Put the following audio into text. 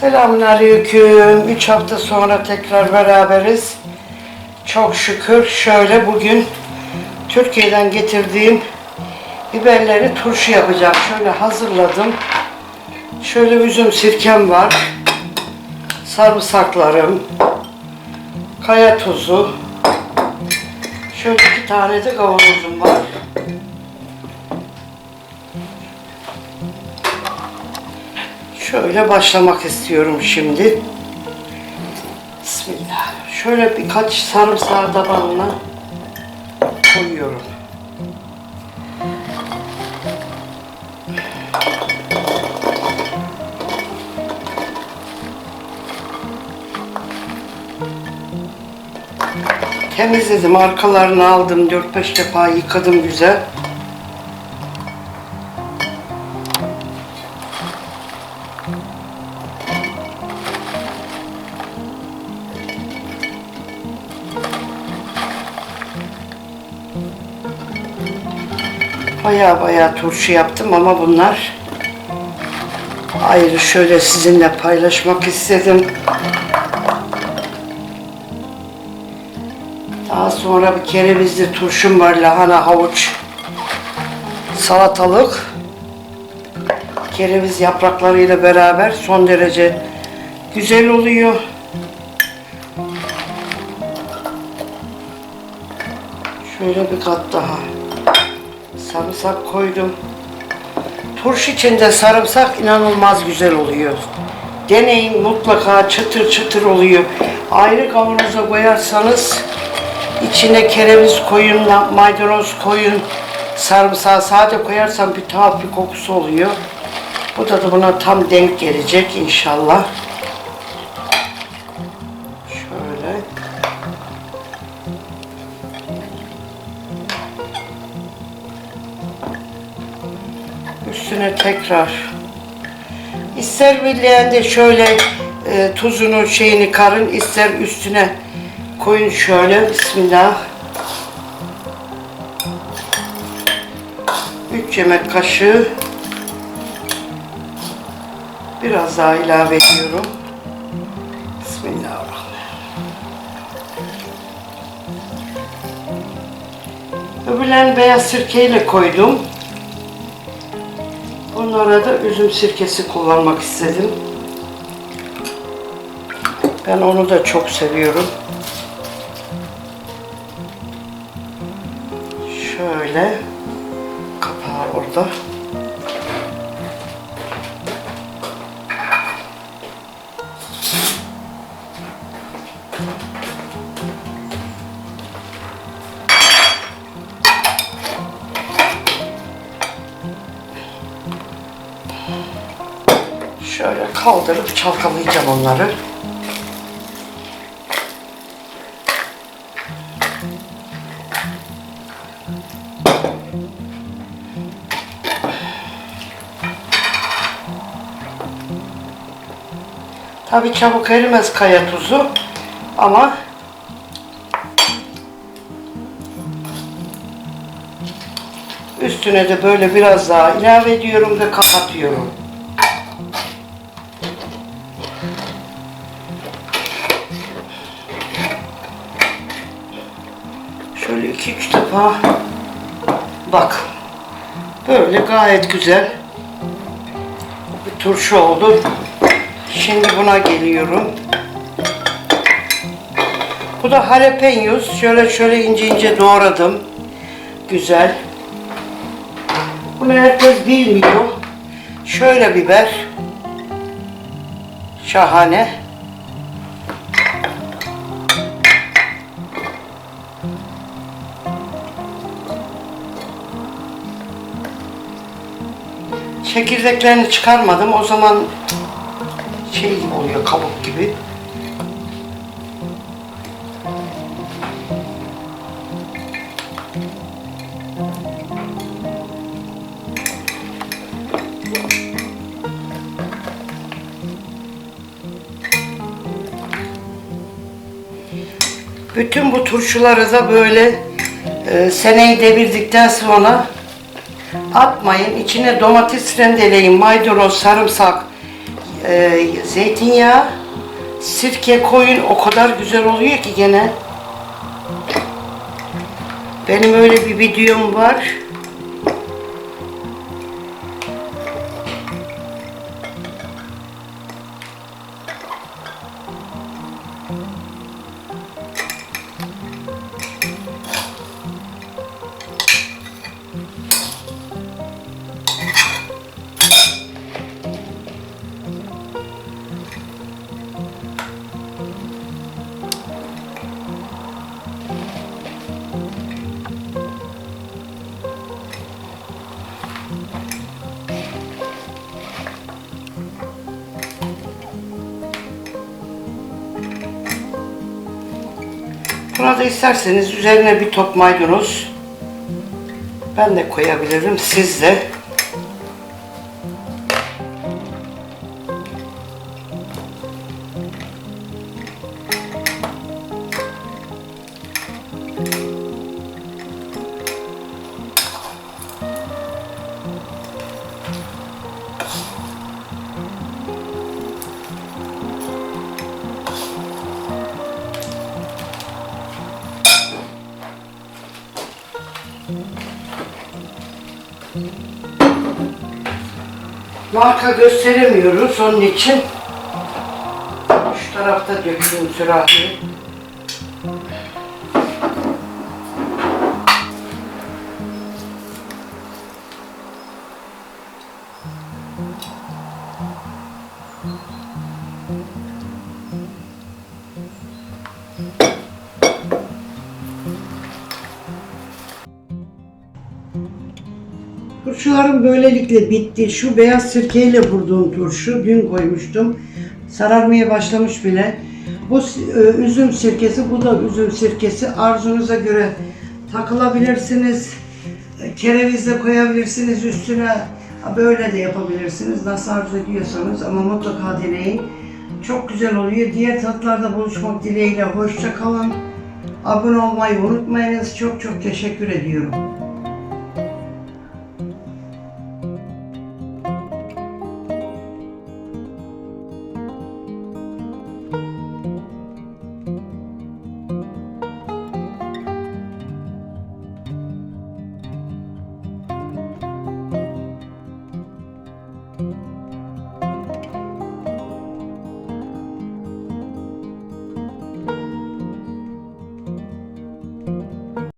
Selamünaleyküm. Üç hafta sonra tekrar beraberiz. Çok şükür şöyle bugün Türkiye'den getirdiğim biberleri turşu yapacağım. Şöyle hazırladım. Şöyle üzüm sirkem var. Sarımsaklarım. Kaya tuzu. Şöyle iki tane de kavanozum var. Şöyle başlamak istiyorum şimdi. Bismillah. Şöyle birkaç sarımsağı tabanına koyuyorum. Temizledim, arkalarını aldım, 4-5 defa yıkadım güzel. Baya baya turşu yaptım ama bunlar ayrı şöyle sizinle paylaşmak istedim. Daha sonra bir kerevizli turşum var lahana havuç salatalık kereviz yapraklarıyla beraber son derece güzel oluyor. Şöyle bir kat daha. Sarımsak koydum. Turşu içinde sarımsak inanılmaz güzel oluyor. Deneyin mutlaka çıtır çıtır oluyor. Ayrı kavanoza koyarsanız içine kereviz koyun, maydanoz koyun, sarımsağı sade koyarsan bir tuhaf bir kokusu oluyor. Bu da buna tam denk gelecek inşallah. Üstüne tekrar. İster bileyen de şöyle e, tuzunu şeyini karın ister üstüne koyun şöyle bismillah. 3 yemek kaşığı. Biraz daha ilave ediyorum. Bismillahirrahmanirrahim. Öbürlerini beyaz sirkeyle koydum. Bunlara da üzüm sirkesi kullanmak istedim. Ben onu da çok seviyorum. Şöyle kapağı orada. Şöyle kaldırıp çalkalayacağım onları. Tabii çabuk erimez kaya tuzu ama üstüne de böyle biraz daha ilave ediyorum ve kapatıyorum. Şöyle iki üç defa bak böyle gayet güzel bir turşu oldu. Şimdi buna geliyorum. Bu da jalapenos. Şöyle şöyle ince ince doğradım. Güzel. Bunu herkes bilmiyor. Şöyle biber. Şahane. Çekirdeklerini çıkarmadım. O zaman şey oluyor, kabuk gibi. Bütün bu turşuları da böyle e, seneyi devirdikten sonra atmayın. İçine domates rendeleyin, maydanoz, sarımsak, e, zeytinyağı, sirke koyun o kadar güzel oluyor ki gene. Benim öyle bir videom var. Buna da isterseniz üzerine bir top maydanoz ben de koyabilirim siz de. Marka gösteremiyoruz onun için. Şu tarafta döküyorum sürahiyi. Turşularım böylelikle bitti. Şu beyaz sirkeyle vurduğum turşu dün koymuştum. Sararmaya başlamış bile. Bu e, üzüm sirkesi, bu da üzüm sirkesi. Arzunuza göre takılabilirsiniz. E, Kereviz de koyabilirsiniz üstüne. Böyle de yapabilirsiniz. Nasıl arzu ediyorsanız ama mutlaka deneyin. Çok güzel oluyor. Diğer tatlarda buluşmak dileğiyle. Hoşça kalın. Abone olmayı unutmayınız. Çok çok teşekkür ediyorum.